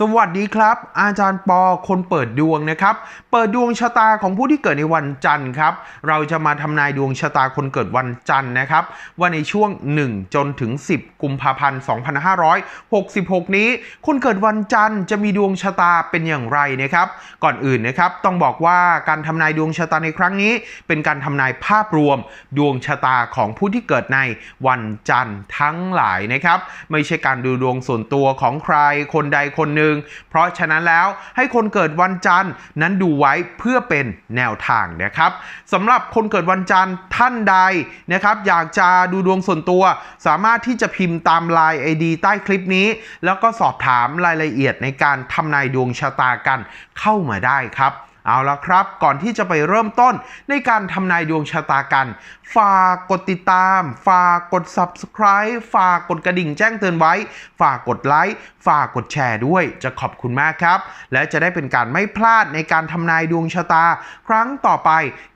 สวัสดีครับ อาจารย์ปอคนเปิดดวงนะครับ เปิดดวงชะตาของผู้ที่เกิดในวันจันทร์ครับ เราจะมาทำนายดวงชะตาคนเกิดวันจันทร์นะครับ ว่าในช่วง 1 จนถึง 10 กุมภาพันธ์ 2566 นี้ คนเกิดวันจันทร์จะมีดวงชะตาเป็นอย่างไรนะครับ ก่อนอื่นนะครับต้องบอกว่าการทำนายดวงชะตาในครั้งนี้ เป็นการทำนายภาพรวม ดวงชะตาของผู้ที่เกิดในวันจันทร์ทั้งหลายนะครับ ไม่ใช่การดูดวงส่วนตัวของใครคนใดคนหนึ่งเพราะฉะนั้นแล้วให้คนเกิดวันจันทร์นั้นดูไว้เพื่อเป็นแนวทางนะครับสำหรับคนเกิดวันจันทร์ท่านใดนะครับอยากจะดูดวงส่วนตัว สามารถที่จะพิมพ์ตามไลน์ ID ใต้คลิปนี้ แล้วก็สอบถามรายละเอียดในการทำนายดวงชะตากันเข้ามาได้ครับ เอาละครับ ก่อนที่จะไปเริ่มต้นในการทำนายดวงชะตากัน ฝากกดติดตาม ฝากกด subscribe ฝากกดกระดิ่งแจ้งเตือนไว้ ฝากกดไลค์ ฝากกดแชร์ด้วย จะขอบคุณมากครับ และจะได้เป็นการไม่พลาดในการทำนายดวงชะตา ครั้งต่อไป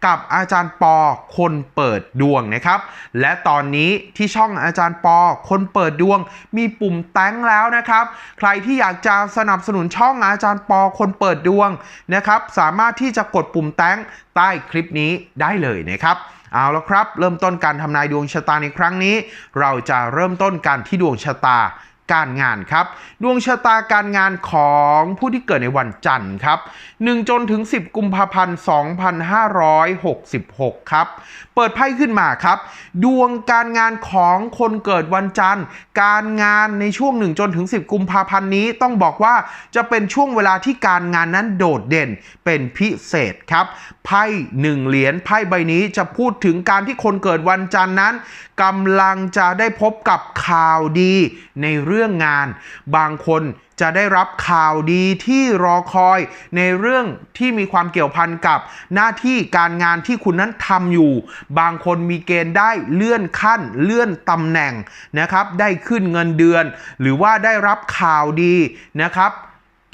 กับอาจารย์ปอคนเปิดดวงนะครับ และตอนนี้ที่ช่องอาจารย์ปอคนเปิดดวง มีปุ่มแต้งแล้วนะครับ ใครที่อยากจะสนับสนุนช่องอาจารย์ปอคนเปิดดวงนะครับ สามารถที่จะกดปุ่มแต้งใต้คลิปนี้ได้เลยนะครับเอาละครับ เริ่มต้นการทำนายดวงชะตาในครั้งนี้ เราจะเริ่มต้นกันที่ดวงชะตา การงานครับ ดวงชะตาการงานของผู้ที่เกิดในวันจันทร์ครับ1จนถึง 10 กุมภาพันธ์ 2566 ครับ เปิดไพ่ขึ้นมาครับ ดวงการงานของคนเกิดวันจันทร์ การงานในช่วง 1 จนถึง 10 กุมภาพันธ์นี้ต้องบอกว่าจะเป็นช่วงเวลาที่การงานนั้นโดดเด่นเป็นพิเศษครับ ไพ่หนึ่งเหรียญไพ่ใบนี้จะพูดถึงการที่คนเกิดวันจันทร์นั้นกำลังจะได้พบกับข่าวดีในเรื่องื่องงาน บางคนจะได้รับข่าวดีที่รอคอยในเรื่องที่มีความเกี่ยวพันกับหน้าที่การงานที่คุณนั้นทำอยู่ บางคนมีเกณฑ์ได้เลื่อนขั้น เลื่อนตำแหน่งนะครับ ได้ขึ้นเงินเดือน หรือว่าได้รับข่าวดีนะครับ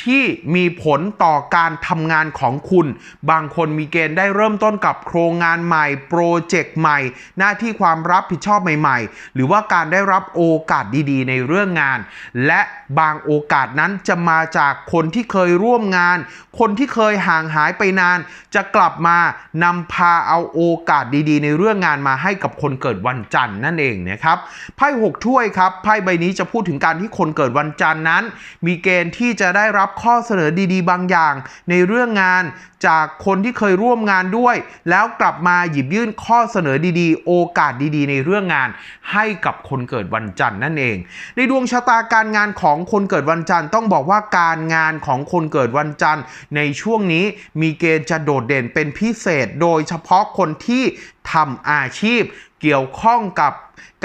ที่มีผลต่อการทำงานของคุณ บางคนมีเกณฑ์ได้เริ่มต้นกับโครงงานใหม่ โปรเจกต์ใหม่ หน้าที่ความรับผิดชอบใหม่ๆ หรือว่าการได้รับโอกาสดีๆ ในเรื่องงาน และบางโอกาสนั้นจะมาจากคนที่เคยร่วมงาน คนที่เคยห่างหายไปนาน จะกลับมานำพาเอาโอกาสดีๆ ในเรื่องงานมาให้กับคนเกิดวันจันทร์นั่นเองนะครับไพ่หกถ้วยครับไพ่ใบนี้จะพูดถึงการที่คนเกิดวันจันทร์นั้น มีเกณฑ์ที่จะได้รับข้อเสนอดีๆ บางอย่าง ในเรื่องงานจากคนที่เคยร่วมงานด้วย แล้วกลับมาหยิบยื่นข้อเสนอดีๆ โอกาสดีๆ ในเรื่องงาน ให้กับคนเกิดวันจันทร์นั่นเอง ในดวงชะตาการงานของคนเกิดวันจันทร์ต้องบอกว่าการงานของคนเกิดวันจันทร์ ในช่วงนี้มีเกณฑ์จะโดดเด่นเป็นพิเศษ โดยเฉพาะคนที่ทำอาชีพเกี่ยวข้องกับ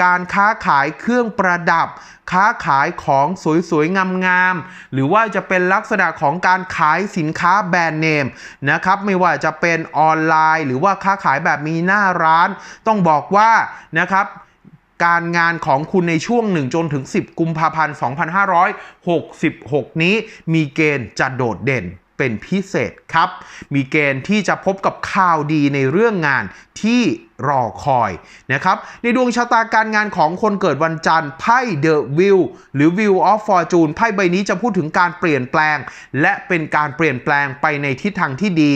การค้าขายเครื่องประดับ ค้าขายของสวยๆ งามๆ หรือว่าจะเป็นลักษณะของการขายสินค้าแบรนด์เนมนะครับ ไม่ว่าจะเป็นออนไลน์ หรือว่าค้าขายแบบมีหน้าร้าน ต้องบอกว่านะครับการงานของคุณในช่วง 1 จนถึง 10 กุมภาพันธ์ 2566 นี้มีเกณฑ์จะโดดเด่นเป็นพิเศษครับ มีเกณฑ์ที่จะพบกับข่าวดีในเรื่องงานที่ รอคอยนะครับ ในดวงชะตาการงานของคนเกิดวันจันทร์ไพ่ The Wheel หรือ Wheel of Fortune ไพ่ใบนี้จะพูดถึงการเปลี่ยนแปลง และเป็นการเปลี่ยนแปลงไปในทิศทางที่ดี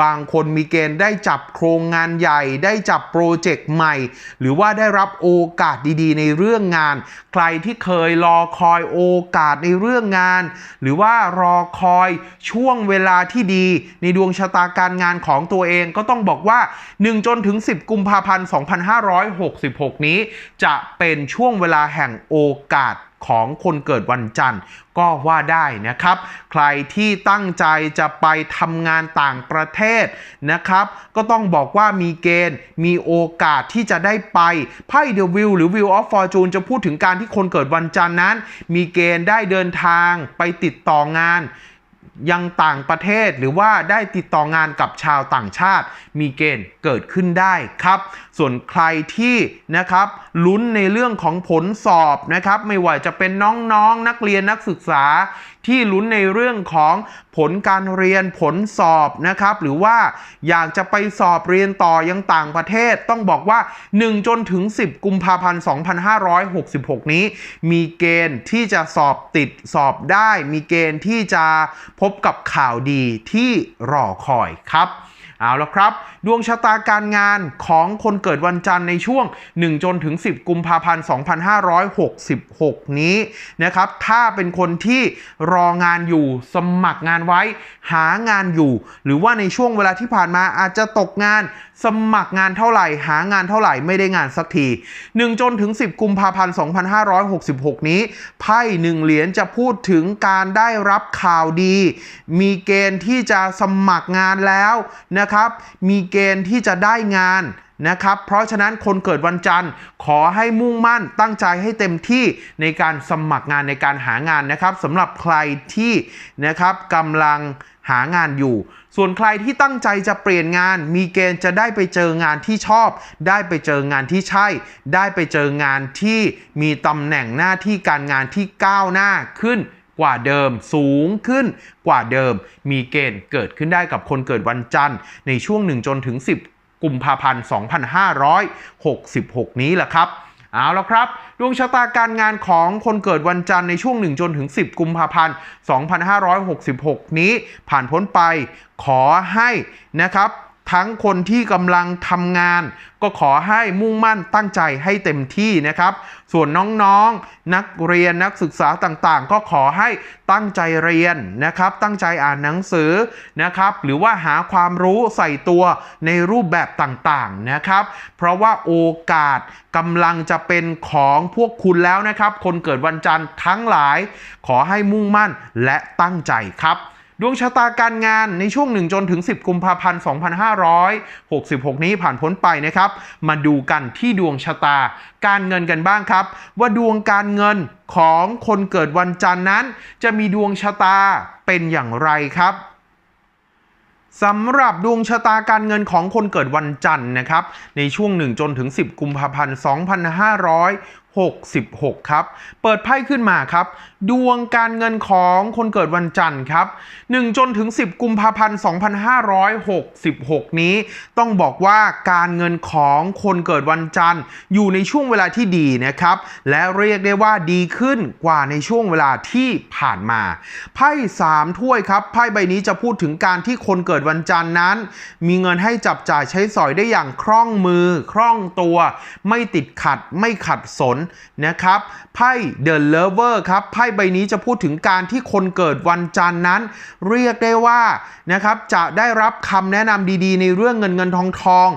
บางคนมีเกณฑ์ได้จับโครงงานใหญ่ ได้จับโปรเจกต์ใหม่ หรือว่าได้รับโอกาสดีๆ ในเรื่องงาน ใครที่เคยรอคอยโอกาสในเรื่องงาน หรือว่ารอคอยช่วงเวลาที่ดี ในดวงชะตาการงานของตัวเองก็ต้องบอกว่า 1 จนถึง 10 กุมภาพันธ์ 2566 นี้ จะเป็นช่วงเวลาแห่งโอกาสของคนเกิดวันจันทร์ก็ว่าได้นะครับ ใครที่ตั้งใจจะไปทำงานต่างประเทศนะครับ ก็ต้องบอกว่ามีเกณฑ์มีโอกาสที่จะได้ไปไพ่เดวิวหรือ Wheel of Fortune จะพูดถึงการที่คนเกิดวันจันทร์นั้น มีเกณฑ์ได้เดินทางไปติดต่องาน ยังต่างประเทศหรือว่าได้ติดต่องานกับชาวต่างชาติ มีเกณฑ์เกิดขึ้นได้ครับ ส่วนใครที่นะครับลุ้นในเรื่องของผลสอบนะครับ ไม่ว่าจะเป็นน้องๆนนักเรียนนักศึกษา ที่ลุ้นในเรื่องของผลการเรียนผลสอบนะครับ หรือว่าอยากจะไปสอบเรียนต่อยังต่างประเทศ ต้องบอกว่า 1 จนถึง 10 กุมภาพันธ์ 2566 นี้ มีเกณฑ์ที่จะสอบติดสอบได้ มีเกณฑ์ที่จะพบกับข่าวดีที่รอคอยครับ เอาละครับ ดวงชะตาการงานของคนเกิดวันจันทร์ในช่วง 1 จนถึง 10 กุมภาพันธ์ 2566 นี้นะครับ ถ้าเป็นคนที่รองานอยู่สมัครงานไว้ หางานอยู่ หรือว่าในช่วงเวลาที่ผ่านมาอาจจะตกงานสมัครงานเท่าไหร่ หางานเท่าไหร่ไม่ได้งานสักที 1 จนถึง 10 กุมภาพันธ์ 2566 นี้ ไพ่หนึ่งเหรียญจะพูดถึงการได้รับข่าวดี มีเกณฑ์ที่จะสมัครงานแล้วนะครับ มีเกณฑ์ที่จะได้งานนะครับ เพราะฉะนั้นคนเกิดวันจันทร์ขอให้มุ่งมั่นตั้งใจให้เต็มที่ในการสมัครงานในการหางานนะครับสำหรับใครที่นะครับกำลังหางานอยู่ ส่วนใครที่ตั้งใจจะเปลี่ยนงาน มีเกณฑ์จะได้ไปเจองานที่ชอบ ได้ไปเจองานที่ใช่ ได้ไปเจองานที่มีตำแหน่งหน้าที่การงานที่ก้าวหน้าขึ้นกว่าเดิมสูงขึ้นกว่าเดิม มีเกณฑ์เกิดขึ้นได้กับคนเกิดวันจันทร์ ในช่วง1จนถึง 10 กุมภาพันธ์ 2566 นี้แหละครับ เอาละครับ ดวงชะตาการงานของคนเกิดวันจันทร์ในช่วง 1 จนถึง 10 กุมภาพันธ์ 2566 นี้ผ่านพ้นไปขอให้นะครับ ทั้งคนที่กำลังทำงาน ก็ขอให้มุ่งมั่นตั้งใจให้เต็มที่นะครับ ส่วนน้องๆนักเรียนนักศึกษาต่างๆ ก็ขอให้ตั้งใจเรียนนะครับ ตั้งใจอ่านหนังสือนะครับ หรือว่าหาความรู้ใส่ตัวในรูปแบบต่างๆนะครับ เพราะว่าโอกาสกำลังจะเป็นของพวกคุณแล้วนะครับ คนเกิดวันจันทร์ทั้งหลาย ขอให้มุ่งมั่นและตั้งใจครับ ดวงชะตาการงานในช่วง 1 จนถึง 10 กุมภาพันธ์ 2566 นี้ผ่านพ้นไปนะครับ มาดูกันที่ดวงชะตาการเงินกันบ้างครับ ว่าดวงการเงินของคนเกิดวันจันทร์นั้น จะมีดวงชะตาเป็นอย่างไรครับสำหรับดวงชะตาการเงินของคนเกิดวันจันทร์นะครับ ในช่วง 1 จนถึง 10 กุมภาพันธ์ 66 ครับ เปิดไพ่ขึ้นมาครับ ดวงการเงินของคนเกิดวันจันทร์ครับ 1 จนถึง 10 กุมภาพันธ์ 2566 นี้ ต้องบอกว่าการเงินของคนเกิดวันจันทร์ อยู่ในช่วงเวลาที่ดีนะครับ และเรียกได้ว่าดีขึ้นกว่าในช่วงเวลาที่ผ่านมา ไพ่ 3 ถ้วยครับ ไพ่ใบนี้จะพูดถึงการที่คนเกิดวันจันทร์นั้น มีเงินให้จับจ่ายใช้สอยได้อย่างคล่องมือ คล่องตัว ไม่ติดขัด ไม่ขัดสนนะครับไพ่ The Lover ครับไพ่ใบนี้จะพูดถึงการที่คนเกิดวันจันทร์นั้น เรียกได้ว่านะครับจะได้รับคำแนะนำดีๆ ในเรื่องเงินเงินทองทอง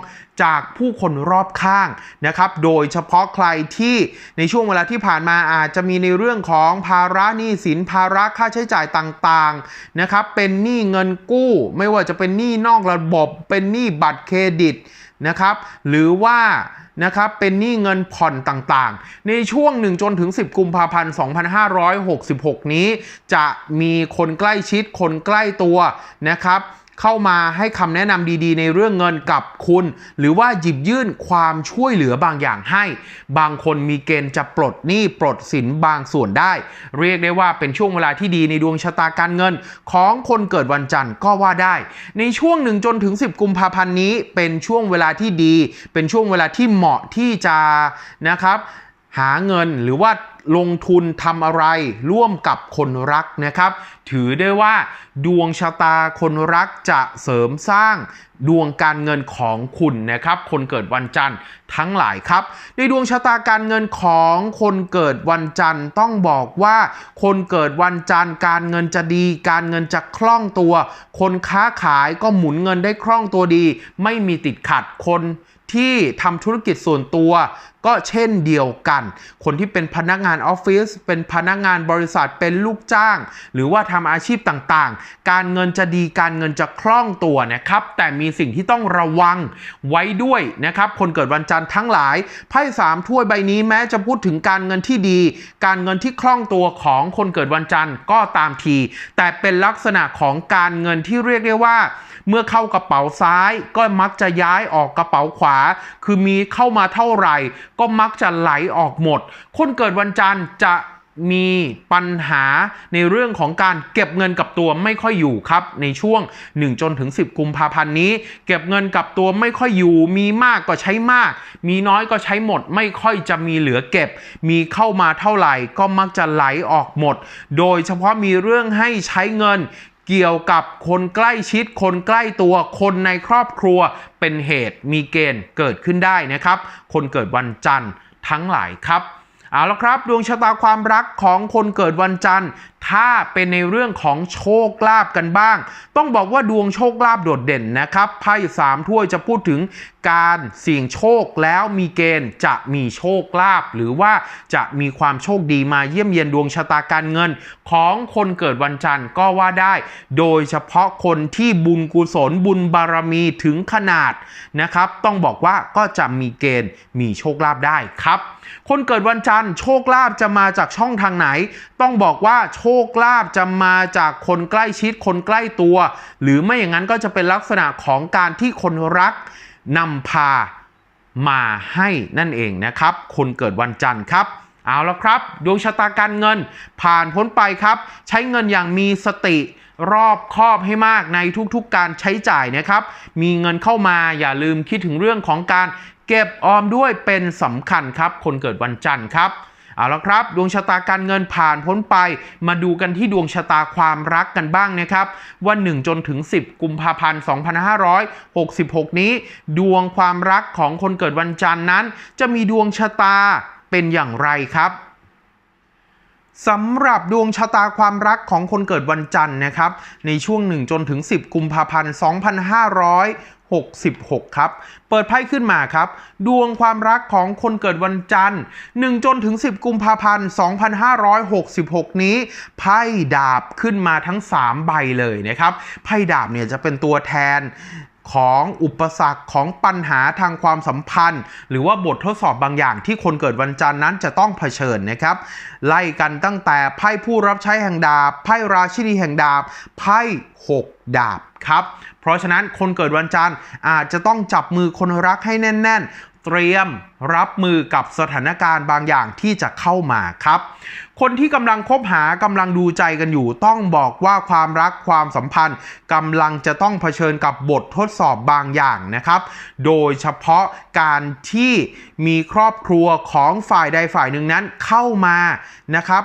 จากผู้คนรอบข้างนะครับ โดยเฉพาะใครที่ในช่วงเวลาที่ผ่านมาอาจจะมีในเรื่องของภาระหนี้สินภาระค่าใช้จ่ายต่างๆนะครับ เป็นหนี้เงินกู้ ไม่ว่าจะเป็นหนี้นอกระบบ เป็นหนี้บัตรเครดิตนะครับ หรือว่า นะครับเป็นหนี้เงินผ่อนต่างๆ ในช่วง 1 จนถึง 10 กุมภาพันธ์ 2566 นี้ จะมีคนใกล้ชิดคนใกล้ตัวนะครับ เข้ามาให้คำแนะนำดีๆ ในเรื่องเงินกับคุณ หรือว่าหยิบยื่นความช่วยเหลือบางอย่างให้ บางคนมีเกณฑ์จะปลดหนี้ปลดสินบางส่วนได้ เรียกได้ว่าเป็นช่วงเวลาที่ดีในดวงชะตาการเงิน ของคนเกิดวันจันทร์ก็ว่าได้ ในช่วงหนึ่งจนถึง 10 กุมภาพันธ์นี้ เป็นช่วงเวลาที่ดี เป็นช่วงเวลาที่เหมาะที่จะนะครับ หาเงินหรือว่าลงทุนทำอะไรร่วมกับคนรักนะครับ ถือได้ว่า ดวงชะตาคนรักจะเสริมสร้างดวงการเงินของคุณนะครับ คนเกิดวันจันทร์ทั้งหลายครับ ในดวงชะตาการเงินของคนเกิดวันจันทร์ต้องบอกว่า คนเกิดวันจันทร์การเงินจะดี การเงินจะคล่องตัว คนค้าขายก็หมุนเงินได้คล่องตัวดี ไม่มีติดขัดคนที่ทำธุรกิจส่วนตัวก็เช่นเดียวกัน คนที่เป็นพนักงานออฟฟิศเป็นพนักงานบริษัทเป็นลูกจ้าง หรือว่าทำอาชีพต่างๆ การเงินจะดีการเงินจะคล่องตัวนะครับ แต่มีสิ่งที่ต้องระวังไว้ด้วยนะครับ คนเกิดวันจันทร์ทั้งหลายไพ่สามถ้วยใบนี้แม้จะพูดถึงการเงินที่ดี การเงินที่คล่องตัวของคนเกิดวันจันทร์ก็ตามที แต่เป็นลักษณะของการเงินที่เรียกได้ว่า เมื่อเข้ากระเป๋าซ้ายก็มักจะย้ายออกกระเป๋าขวา คือมีเข้ามาเท่าไหร่ก็มักจะไหลออกหมด คนเกิดวันจันทร์จะมีปัญหาในเรื่องของการเก็บเงินกับตัวไม่ค่อยอยู่ครับ ในช่วง1จนถึง 10 กุมภาพันธ์นี้ เก็บเงินกับตัวไม่ค่อยอยู่ มีมากก็ใช้มาก มีน้อยก็ใช้หมด ไม่ค่อยจะมีเหลือเก็บ มีเข้ามาเท่าไหร่ก็มักจะไหลออกหมด โดยเฉพาะมีเรื่องให้ใช้เงิน เกี่ยวกับคนใกล้ชิด คนใกล้ตัว คนในครอบครัว เป็นเหตุมีเกณฑ์เกิดขึ้นได้นะครับ คนเกิดวันจันทร์ทั้งหลายครับเอาละครับ ดวงชะตาความรักของคนเกิดวันจันทร์ถ้าเป็นในเรื่องของโชคลาภกันบ้าง ต้องบอกว่าดวงโชคลาภโดดเด่นนะครับไพ่สามถ้วยจะพูดถึง การเสี่ยงโชคแล้วมีเกณฑ์จะมีโชคลาภหรือว่าจะมีความโชคดีมาเยี่ยมเยียนดวงชะตาการเงิน ของคนเกิดวันจันทร์ก็ว่าได้ โดยเฉพาะคนที่บุญกุศลบุญบารมีถึงขนาดนะครับ ต้องบอกว่าก็จะมีเกณฑ์มีโชคลาภได้ครับคนเกิดวันจันทร์โชคลาภจะมาจากช่องทางไหน ต้องบอกว่าโชคลาภจะมาจากคนใกล้ชิดคนใกล้ตัว หรือไม่อย่างนั้นก็จะเป็นลักษณะของการที่คนรัก นำพามาให้นั่นเองนะครับ คนเกิดวันจันทร์ครับ เอาละครับ ดวงชะตาการเงินผ่านพ้นไปครับ ใช้เงินอย่างมีสติรอบคอบให้มากในทุกๆการใช้จ่ายนะครับ มีเงินเข้ามาอย่าลืมคิดถึงเรื่องของการเก็บออมด้วยเป็นสำคัญครับ คนเกิดวันจันทร์ครับ เอาละครับ ดวงชะตาการเงินผ่านพ้นไป มาดูกันที่ดวงชะตาความรักกันบ้างนะครับ ว่า 1 จนถึง 10 กุมภาพันธ์ 2566 นี้ ดวงความรักของคนเกิดวันจันทร์นั้น จะมีดวงชะตาเป็นอย่างไรครับ สำหรับดวงชะตาความรักของคนเกิดวันจันทร์นะครับ ในช่วง 1 จนถึง 10 กุมภาพันธ์ 2566 ครับ เปิดไพ่ขึ้นมาครับ ดวงความรักของคนเกิดวันจันทร์ 1 จนถึง 10 กุมภาพันธ์ 2566 นี้ ไพ่ดาบขึ้นมาทั้ง 3 ใบเลยนะครับ ไพ่ดาบเนี่ยจะเป็นตัวแทน ของอุปสรรคของปัญหาทางความสัมพันธ์ หรือว่าบททดสอบบางอย่างที่คนเกิดวันจันทร์นั้นจะต้องเผชิญนะครับ ไล่กันตั้งแต่ไพ่ผู้รับใช้แห่งดาบไพ่ราชินีแห่งดาบไพ่หกดาบครับ เพราะฉะนั้นคนเกิดวันจันทร์อาจจะต้องจับมือคนรักให้แน่นๆ เตรียมรับมือกับสถานการณ์บางอย่างที่จะเข้ามาครับ คนที่กำลังคบหากำลังดูใจกันอยู่ ต้องบอกว่าความรักความสัมพันธ์กำลังจะต้องเผชิญกับบททดสอบบางอย่างนะครับ โดยเฉพาะการที่มีครอบครัวของฝ่ายใดฝ่ายหนึ่งนั้นเข้ามานะครับ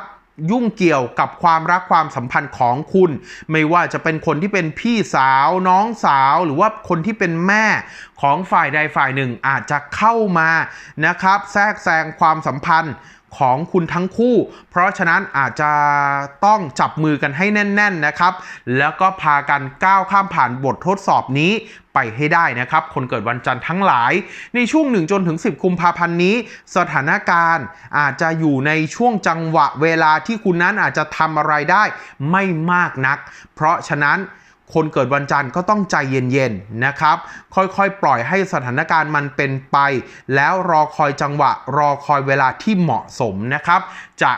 ยุ่งเกี่ยวกับความรักความสัมพันธ์ของคุณ ไม่ว่าจะเป็นคนที่เป็นพี่สาวน้องสาว หรือว่าคนที่เป็นแม่ของฝ่ายใดฝ่ายหนึ่งอาจจะเข้ามานะครับ แทรกแซงความสัมพันธ์ ของคุณทั้งคู่ เพราะฉะนั้นอาจจะต้องจับมือกันให้แน่น ๆนะครับ แล้วก็พากันก้าวข้ามผ่านบททดสอบนี้ไปให้ได้นะครับ คนเกิดวันจันทร์ทั้งหลาย ในช่วง1จนถึง 10กุมภาพันธ์นี้ สถานการณ์อาจจะอยู่ในช่วงจังหวะเวลาที่คุณนั้นอาจจะทำอะไรได้ไม่มากนัก เพราะฉะนั้น คนเกิดวันจันทร์ก็ต้องใจเย็นๆนะครับ ค่อยๆ ปล่อยให้สถานการณ์มันเป็นไป แล้วรอคอยจังหวะ รอคอยเวลาที่เหมาะสมนะครับ จะ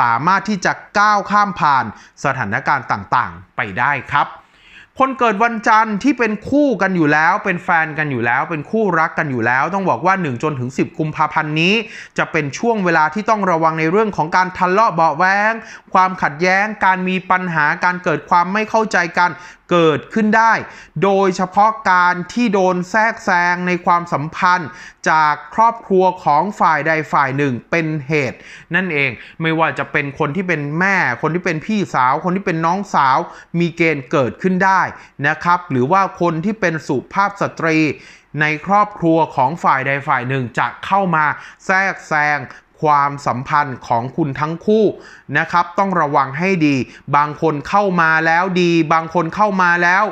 สามารถที่จะก้าวข้ามผ่านสถานการณ์ต่างๆ ไปได้ครับคนเกิดวันจันทร์ที่เป็นคู่กันอยู่แล้ว เป็นแฟนกันอยู่แล้ว เป็นคู่รักกันอยู่แล้ว ต้องบอกว่า1จนถึง 10 กุมภาพันธ์นี้ จะเป็นช่วงเวลาที่ต้องระวังในเรื่องของการทะเลาะเบาะแวงความขัดแย้ง การมีปัญหาการเกิดความไม่เข้าใจกัน เกิดขึ้นได้ โดยเฉพาะการที่โดนแทรกแซงในความสัมพันธ์จากครอบครัวของฝ่ายใดฝ่ายหนึ่งเป็นเหตุ นั่นเองไม่ว่าจะเป็นคนที่เป็นแม่ คนที่เป็นพี่สาว คนที่เป็นน้องสาว มีเกณฑ์เกิดขึ้นได้นะครับ หรือว่าคนที่เป็นสุภาพสตรีในครอบครัวของฝ่ายใดฝ่ายหนึ่งจะเข้ามาแทรกแซง ความสัมพันธ์ของคุณทั้งคู่นะครับ ต้องระวังให้ดี บางคนเข้ามาแล้วดี บางคนเข้ามาแล้ว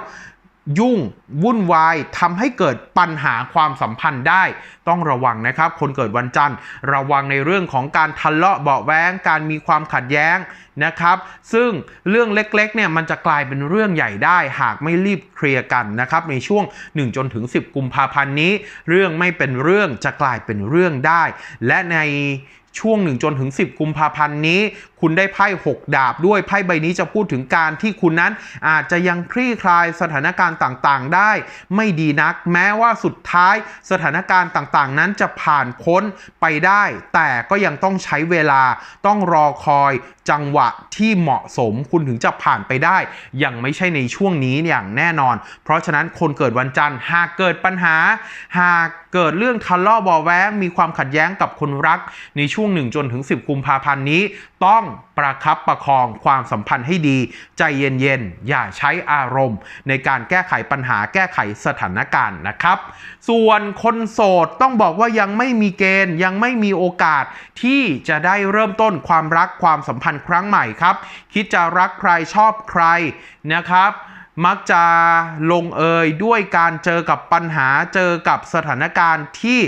ยุ่งวุ่นวายทำให้เกิดปัญหาความสัมพันธ์ได้ ต้องระวังนะครับ คนเกิดวันจันทร์ ระวังในเรื่องของการทะเลาะเบาแวงการมีความขัดแย้งนะครับ ซึ่งเรื่องเล็กๆเนี่ยมันจะกลายเป็นเรื่องใหญ่ได้ หากไม่รีบเคลียร์กันนะครับ ในช่วง1จนถึง10 กุมภาพันธ์นี้ เรื่องไม่เป็นเรื่องจะกลายเป็นเรื่องได้ และในช่วง1จนถึง 10 กุมภาพันธ์นี้คุณได้ไพ่หกดาบด้วยไพ่ใบนี้จะพูดถึงการที่คุณนั้นอาจจะยังคลี่คลายสถานการณ์ต่างๆ ได้ ไม่ดีนัก แม้ว่าสุดท้ายสถานการณ์ต่างๆ นั้นจะผ่านพ้นไปได้ แต่ก็ยังต้องใช้เวลาต้องรอคอยจังหวะที่เหมาะสมคุณถึงจะผ่านไปได้ ยังไม่ใช่ในช่วงนี้อย่างแน่นอน เพราะฉะนั้นคนเกิดวันจันทร์หากเกิดปัญหา หากเกิดเรื่องทะเลาะเบาะแว้งมีความขัดแย้งกับคนรักในช่วง1จนถึง10กุมภาพันธ์นี้ ต้องประคับประคองความสัมพันธ์ให้ดี ใจเย็นๆ อย่าใช้อารมณ์ ในการแก้ไขปัญหาแก้ไขสถานการณ์นะครับ ส่วนคนโสดต้องบอกว่ายังไม่มีเกณฑ์ยังไม่มีโอกาสที่จะได้เริ่มต้นความรักความสัมพันธ์ครั้งใหม่ครับ คิดจะรักใครชอบใครนะครับ มักจะลงเอยด้วยการเจอกับปัญหาเจอกับสถานการณ์ที่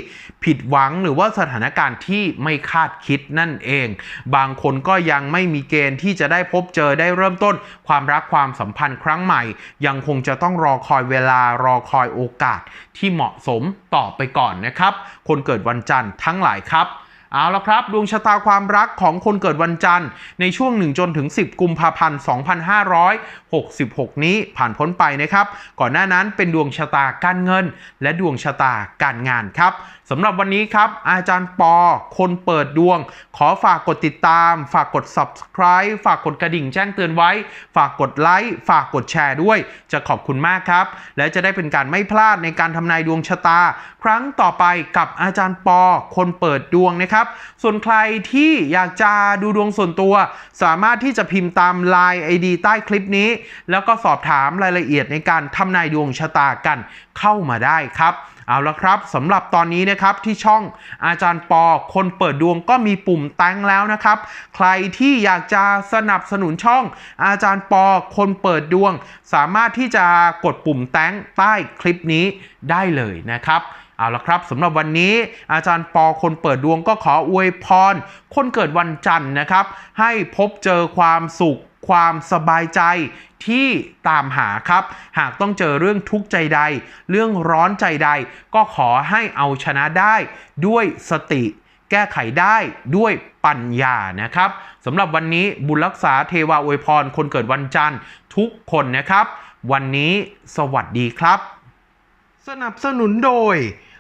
ผิดหวังหรือว่าสถานการณ์ที่ไม่คาดคิดนั่นเอง บางคนก็ยังไม่มีเกณฑ์ที่จะได้พบเจอได้เริ่มต้น ความรักความสัมพันธ์ครั้งใหม่ ยังคงจะต้องรอคอยเวลารอคอยโอกาสที่เหมาะสมต่อไปก่อนนะครับ คนเกิดวันจันทร์ทั้งหลายครับ เอาละครับ ดวงชะตาความรักของคนเกิดวันจันทร์ ในช่วง 1 จนถึง 10 กุมภาพันธ์ 2566 นี้ผ่านพ้นไปนะครับ ก่อนหน้านั้นเป็นดวงชะตาการเงิน และดวงชะตาการงานครับ สำหรับวันนี้ครับ อาจารย์ปอ คนเปิดดวง ขอฝากกดติดตาม ฝากกด subscribe ฝากกดกระดิ่งแจ้งเตือนไว้ ฝากกดไลค์ฝากกดแชร์ด้วย จะขอบคุณมากครับ และจะได้เป็นการไม่พลาดในการทำนายดวงชะตา ครั้งต่อไปกับอาจารย์ปอ คนเปิดดวงนะครับ ส่วนใครที่อยากจะดูดวงส่วนตัว สามารถที่จะพิมพ์ตาม Line ID ใต้คลิปนี้ แล้วก็สอบถามรายละเอียดในการทำนายดวงชะตากันเข้ามาได้ครับ เอาละครับสำหรับตอนนี้นะครับที่ช่องอาจารย์ปอคนเปิดดวงก็มีปุ่มแตงแล้วนะครับ ใครที่อยากจะสนับสนุนช่องอาจารย์ปอคนเปิดดวง สามารถที่จะกดปุ่มแตงใต้คลิปนี้ได้เลยนะครับเอาละครับสำหรับวันนี้อาจารย์ปอคนเปิดดวงก็ขออวยพร คนเกิดวันจันทร์นะครับ ให้พบเจอความสุขความสบายใจ ที่ตามหาครับ หากต้องเจอเรื่องทุกข์ใจใด เรื่องร้อนใจใด ก็ขอให้เอาชนะได้ด้วยสติ แก้ไขได้ด้วยปัญญานะครับสำหรับวันนี้บุญรักษาเทวาอวยพร คนเกิดวันจันทร์ทุกคนนะครับ วันนี้สวัสดีครับ สนับสนุนโดย